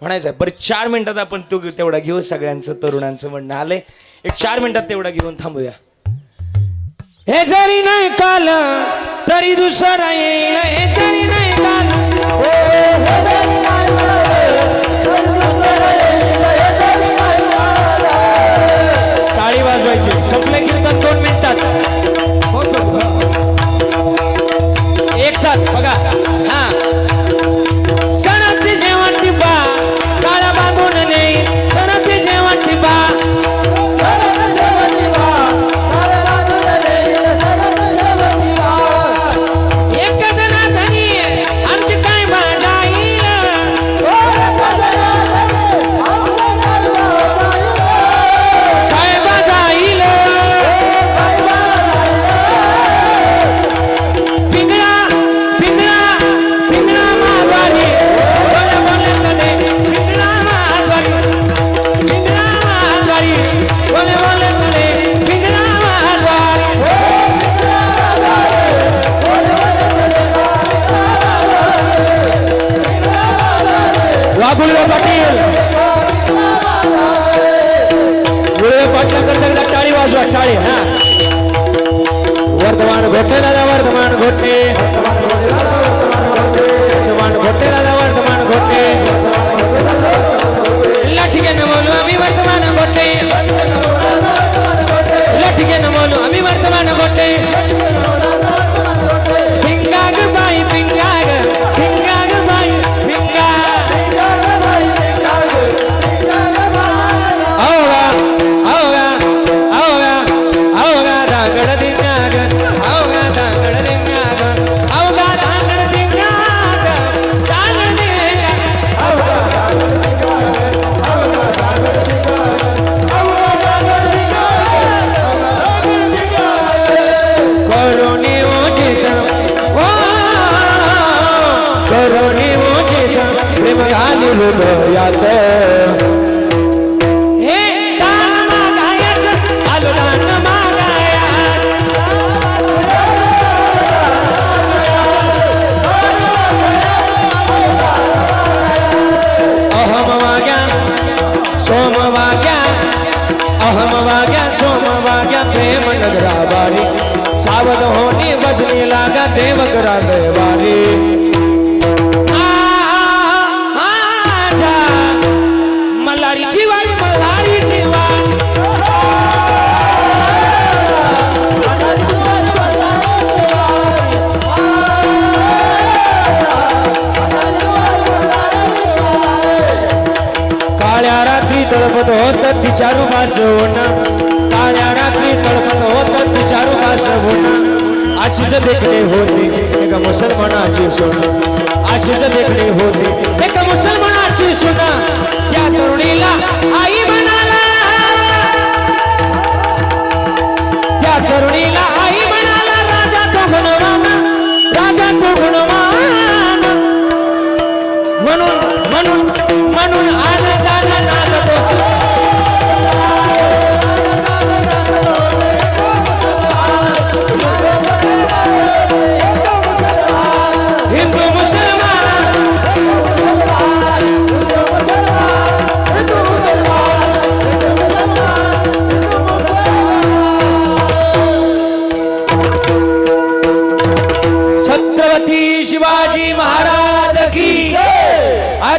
म्हणायचं आहे बरं चार मिनिटात आपण तो तेवढा घेऊ सगळ्यांचं तरुणांचं म्हणणं आलंय. एक चार मिनिटात तेवढा घेऊन थांबूया. हे जरी नाही काल तरी दुसरा येईल हे जरी नाही टाळी हा. वर्धमान घोटे राजा वर्धमान घोटे. वर्धमान घोटे राजा प्रेम घाली सोम वाग्या नगरा बारी। सावध होनी बजनी लागा देव करा देवारी तळपत होत तिच्या रूपास होणं. काळ्या रात्री तळपत होत तिच्या रूपास होणं. अशीच देखणे होते एका मुसलमानाची सोनं. अशीच देखणे होते एका मुसलमानाची सोनं. त्या तरुणीला आई म्हणाला. त्या तरुणीला आई म्हणाला राजा तो गुणवान राजा तो गुणवान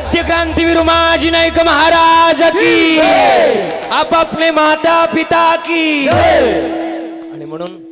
आद्य क्रांतीवीर माजी नाईक महाराज की. आपापले माता पिता की. आणि म्हणून